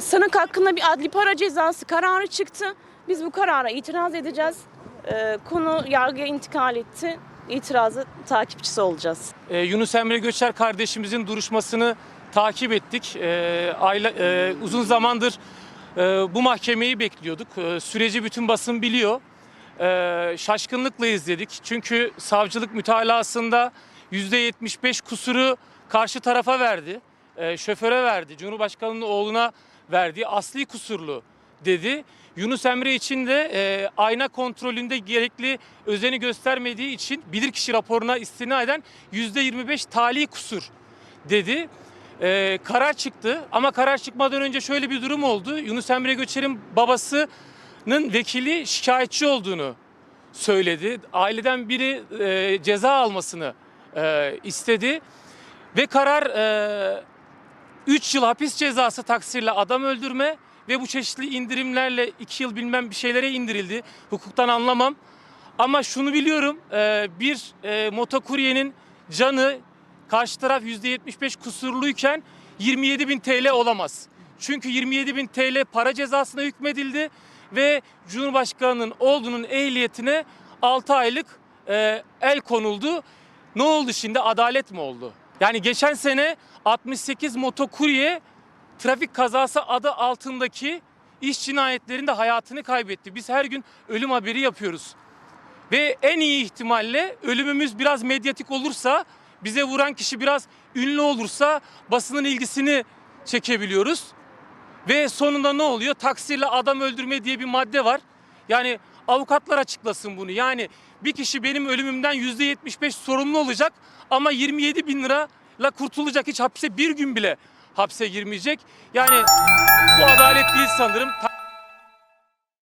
Sanık hakkında bir adli para cezası kararı çıktı. Biz bu karara itiraz edeceğiz. Ee, konu yargıya intikal etti. İtirazı takipçisi olacağız. Ee, Yunus Emre Göçer kardeşimizin duruşmasını takip ettik. Ee, ayla, e, uzun zamandır e, bu mahkemeyi bekliyorduk. Ee, süreci bütün basın biliyor. Ee, şaşkınlıkla izledik. Çünkü savcılık mütalasında %75 kusuru karşı tarafa verdi. Ee, şoföre verdi. Cumhurbaşkanının oğluna verdi. Asli kusurlu dedi. Yunus Emre için de e, ayna kontrolünde gerekli özeni göstermediği için bilirkişi raporuna istinaden %25 tali kusur dedi. E, karar çıktı ama karar çıkmadan önce şöyle bir durum oldu. Yunus Emre Göçer'in babasının vekili şikayetçi olduğunu söyledi. Aileden biri e, ceza almasını e, istedi ve karar e, 3 yıl hapis cezası taksirle adam öldürme ve bu çeşitli indirimlerle 2 yıl bilmem bir şeylere indirildi. Hukuktan anlamam. Ama şunu biliyorum e, bir e, motokuryenin canı karşı taraf %75 kusurluyken 27 bin TL olamaz. Çünkü 27 bin TL para cezasına hükmedildi ve Cumhurbaşkanı'nın oğlunun ehliyetine 6 aylık e, el konuldu. Ne oldu şimdi? Adalet mi oldu? Yani geçen sene 68 motokurye trafik kazası adı altındaki iş cinayetlerinde hayatını kaybetti. Biz her gün ölüm haberi yapıyoruz. Ve en iyi ihtimalle ölümümüz biraz medyatik olursa, bize vuran kişi biraz ünlü olursa basının ilgisini çekebiliyoruz. Ve sonunda ne oluyor? Taksirle adam öldürme diye bir madde var. Yani avukatlar açıklasın bunu. Yani bir kişi benim ölümümden %75 sorumlu olacak ama 27 bin lirayla kurtulacak. Hiç hapse bir gün bile hapse girmeyecek. Yani bu adalet değil sanırım.